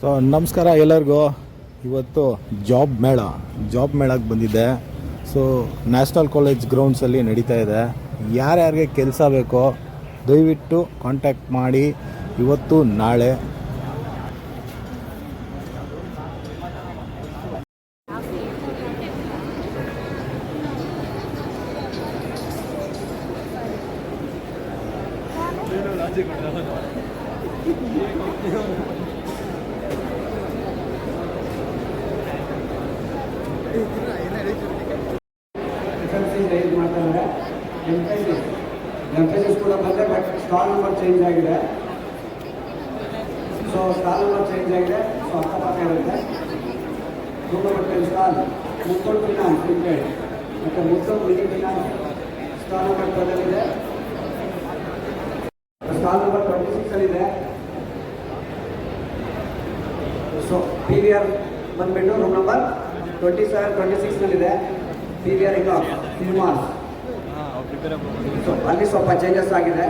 So ನಮಸ್ಕಾರ ಎಲ್ಲರಿಗೂ. ಇವತ್ತು ಜಾಬ್ ಮೇಳ. ಜಾಬ್ ಮೇಳಕ್ಕೆ ಬಂದಿದ್ದೆ. ಸೊ ನ್ಯಾಷನಲ್ ಕಾಲೇಜ್ ಗ್ರೌಂಡ್ಸಲ್ಲಿ ನಡೀತಾ ಇದೆ. ಯಾರ್ಯಾರಿಗೆ ಕೆಲಸ ಬೇಕೋ, ದಯವಿಟ್ಟು ಕಾಂಟ್ಯಾಕ್ಟ್ ಮಾಡಿ. ಇವತ್ತು ನಾಳೆ. ರೈಸ್ ಮಾಡ್ತಾರೆ ಎಂಪೈಸಿಸ್ ಎಂಪೈಸಿಸ್ ಕೂಡ ಬಂದರೆ ಬಟ್ ಸ್ಟಾಲ್ ನಂಬರ್ ಚೇಂಜ್ ಆಗಿದೆ ಸೊ ಸ್ಟಾಲ್ ನಂಬರ್ ಚೇಂಜ್ ಆಗಿದೆ ಸೊ ಅಕ್ಕಪಕ್ಕ ಇರುತ್ತೆ ten stall Muthoot finance limited ಮತ್ತು ಫಿನಾನ್ಸ್ ಸ್ಟಾಲ್ ನಂಬರ್ ಟ್ವೆಲ್ ಇದೆ stall number so P V R ಬಂದ್ಬಿಟ್ಟು room number twenty seven twenty ಸಿಕ್ಸ್ನಲ್ಲಿದೆ P V R cinemas so ಅಲ್ಲಿ ಸ್ವಲ್ಪ changes ಆಗಿದೆ.